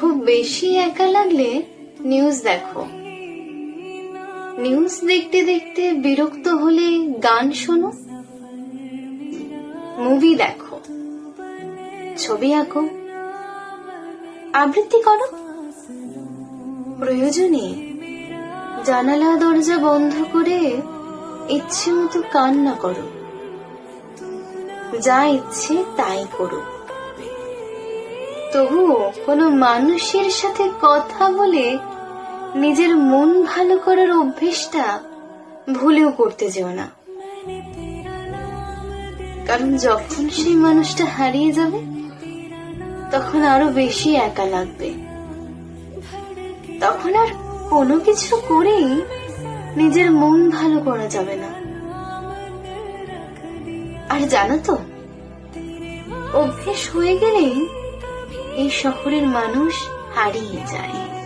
খুব বেশি একা লাগলে নিউজ দেখো। নিউজ দেখতে দেখতে বিরক্ত হলে গান শোনো মুভি দেখো। ছবি আঁকো। আবৃত্তি করো। প্রয়োজনে জানালা দরজা বন্ধ করে ইচ্ছে মতো কান্না করো। যা ইচ্ছে তাই করো। তবুও কোনো মানুষের সাথে কথা বলে নিজের মন ভালো করার অভ্যেসটা ভুলেও করতে যেও না। কারণ যখন সেই মানুষটা হারিয়ে যাবে, তখন আরও বেশি একা লাগবে। তখন আর কোনো কিছু করেই নিজের মন ভালো করা যাবে না। আর জানো তো, অভ্যেস হয়ে গেলেই এই শহরের মানুষ হারিয়ে যায়।